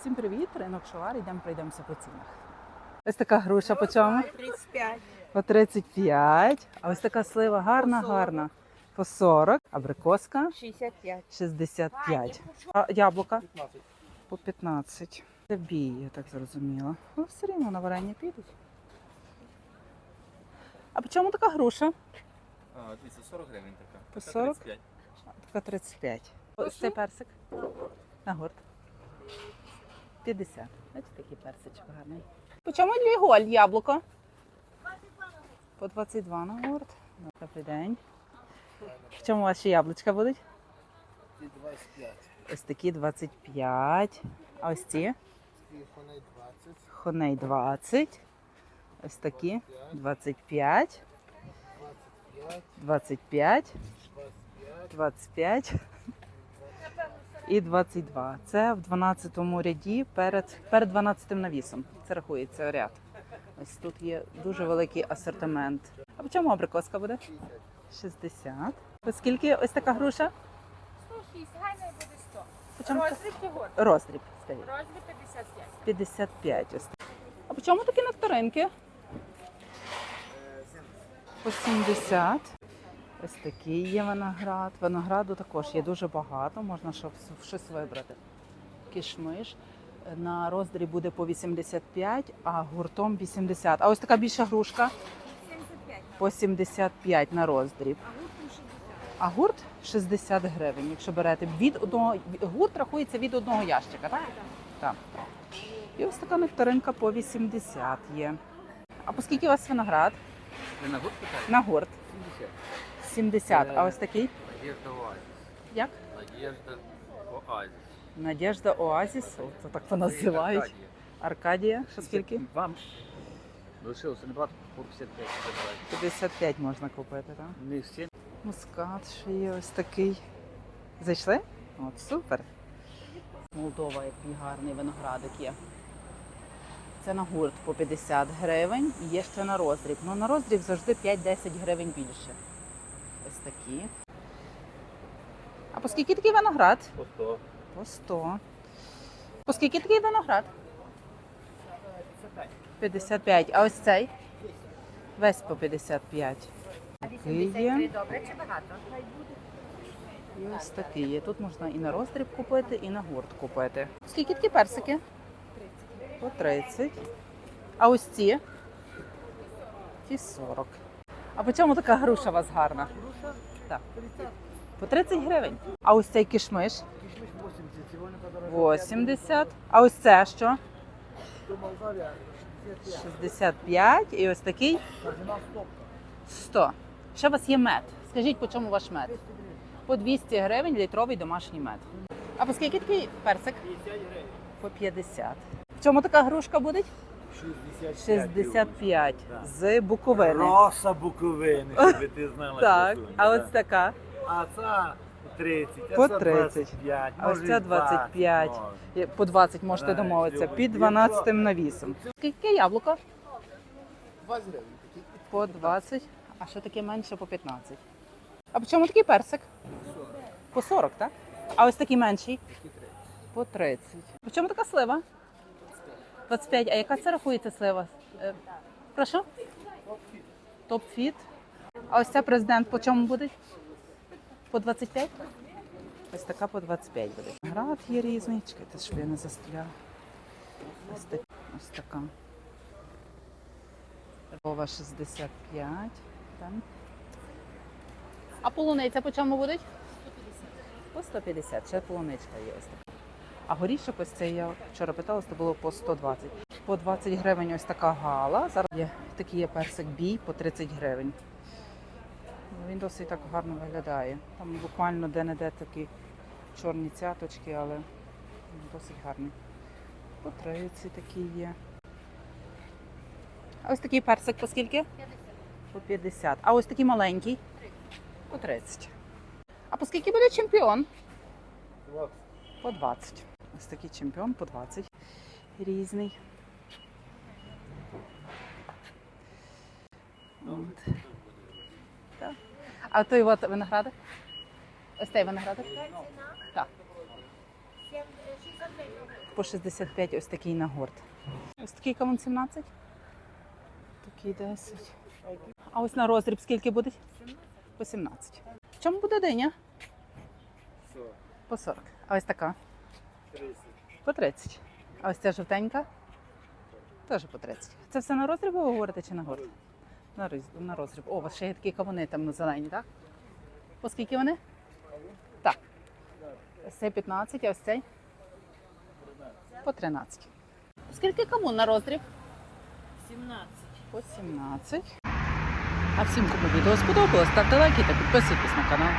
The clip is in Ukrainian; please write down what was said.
Всім привіт, ринок Шовар, йдемо пройдемося по цінах. Ось така груша по чому? 35. По 35. А ось така слива гарна, По гарна. По 40. Абрикоска 65. 65. А яблука? По 15. Це бій, я так зрозуміла. Ну, все рівно на варення підуть. А по чому така груша? А, дивіться, 40 гривень така. По Така 40? 35. Така 35. Ось цей персик. На гурт. 50. Бачите, такий персичок гарний. По чому ліголь яблуко? По 22 на гурт. Добрий день. В чому ваші яблучка будуть? 25. Ось такі 25. А ось ці? І коней 20, Хоней 20. Ось такі 25. 25, 25. 25, 25 і 22. Це в 12 ряді перед, перед 12 навісом. Це рахується ряд. Ось тут є дуже великий асортимент. А по чому абрикоска буде? 60. По скільки ось така груша? 106, хай не буде 100. По чому? Розріб чого? Роздріб, скажіть. Розріб 55. 55 ось. А по чому такі нектаринки? По 70. Ось такий є виноград. Винограду також є дуже багато, можна щоб щось вибрати. Кішмиш. На роздрі буде по 85, а гуртом 80. А ось така більша грушка 75. по 75 на роздріб. А гурт 60. А гурт 60 гривень, якщо берете від одного гурт рахується від одного ящика, так? Так. І ось така нектаринка по 80 є. А по скільки у вас виноград? Ви на гурт? На гурт 70. 70. А ось такий? Надежда Оазис. Як? Надежда Оазис. Надежда Оазіс, це так поназивають. Аркадія. Аркадія, що скільки? Вам лишилося небагато по 55 55 можна купити, так? Не всі. Мускат ще є ось такий. Зайшли? От супер. Молдова, який гарний виноградик є. Це на гурт по 50 гривень і є ще на роздріб. Ну на роздріб завжди 5-10 гривень більше. Ось такі. А по скільки такий виноград? По 100. По 100. По скільки такий виноград? 55. А ось цей? Весь по 55. Такий є. добре чи багато? І ось такий є. Тут можна і на роздріб купити, і на гурт купити. Скільки такі персики? По 30. А ось ці? Ті 40. А по чому така груша у вас гарна? Так. По 30 гривень. А ось цей кішмиш? Кишмиш 80, 80. А ось це що? 65. 65. І ось такий 100. Ще у вас є мед. Скажіть, по чому ваш мед? По 200 гривень літровий домашній мед. А по скільки такий персик? 50 гривень. По 50. В чому така грушка буде? 65. 65 Так. з Буковини. Роса Буковини, щоб ти знала. Так, красуня, а да. ось така А це 30, По а це 30. 25, А ось ця і 20 25. може. По 20 можете домовитися. Під 12 два. навісом. Скільки яблуко? 20 гривень. По 20, а що таке менше по 15. А по чому такий персик? По 40, так? А ось такий менший? По 30. По чому така слива? 25. А яка це рахується слива? Е, Прошу? Топ-фіт. А ось ця президент по чому буде? По 25? Ось така по 25 буде. Град є різний. Чекайте, щоб я не застріляла. Ось, так, ось така. Вова 65. Там. А полуниця по чому буде? По 150. Ще полуничка є ось така. А горішок ось цей я вчора питала, це було по 120. По 20 гривень ось така гала. Зараз є такий є персик бій по 30 гривень. Ну, Він досить так гарно виглядає. Там буквально де-не-де такі чорні цяточки, але досить гарний. По 30 такі є. А ось такий персик по скільки? 50. По 50. А ось такий маленький? По 30. А по скільки буде чемпіон? 20. По 20. Ось такий чемпіон по 20. Різний. А той от виноградик? Ось цей виноградик? Так. по 65 ось такий на горд. Ось такий кавун 17. Такий 10. А ось на розріб скільки буде? По 17. В чому буде диня? По 40. А ось така? По 30. А ось ця жовтенька? Теж по 30. Це все на розріб ви говорите чи на горд? На, роз- на розріб. О, у вас ще є такі кавуни там на зелені, так? По скільки вони? Так. Ось цей 15, а ось цей? По 13. Скільки кавун на розріб? 17. По 17. А всім, кому відео сподобалось, ставте лайки та підписуйтесь на канал.